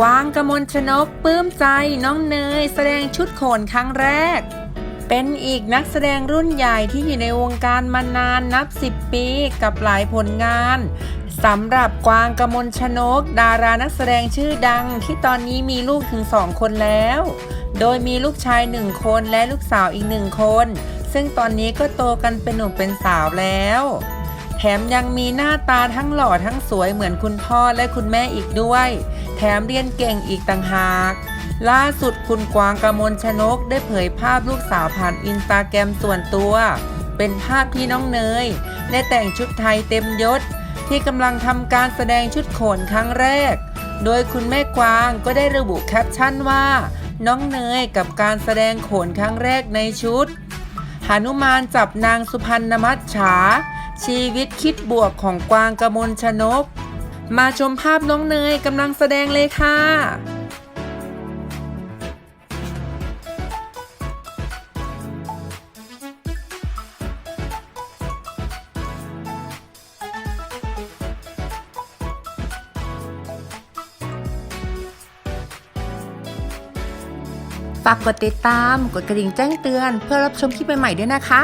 กวางกมลชนกปลื้มใจน้องเนย แสดงชุดโขนครั้งแรก เป็นอีกนักแสดงรุ่นใหญ่ที่อยู่ในวงการมานานนับ 10 ปีกับหลายผลงานสำหรับกวางกมลชนก ดารานักแสดงชื่อดังที่ตอนนี้มีลูกถึงสองคนแล้ว โดยมีลูกชายหนึ่งคนและลูกสาวอีกหนึ่งคน ซึ่งตอนนี้ก็โตกันเป็นหนุ่มเป็นสาวแล้วแถมยังมีหน้าตาทั้งหล่อทั้งสวยเหมือนคุณพ่อและคุณแม่อีกด้วย แถมเรียนเก่งอีกต่างหาก ล่าสุดคุณกวางกมลชนกได้เผยภาพลูกสาวผ่านอินสตาแกรมส่วนตัว เป็นภาพที่น้องเนย ได้แต่งชุดไทยเต็มยศ ที่กำลังทำการแสดงชุดโขนครั้งแรก โดยคุณแม่กวางก็ได้ระบุแคปชั่นว่า น้องเนยกับการแสดงโขนครั้งแรกในชุดหานุมานจับนางสุพรรณมัจฉาชีวิตคิดบวกของกวางกมลชนก มาชมภาพน้องเนยกำลังแสดงเลยค่ะฝากกดติดตาม กดกระดิ่งแจ้งเตือน เพื่อรับชมคลิปใหม่ๆด้วยนะคะ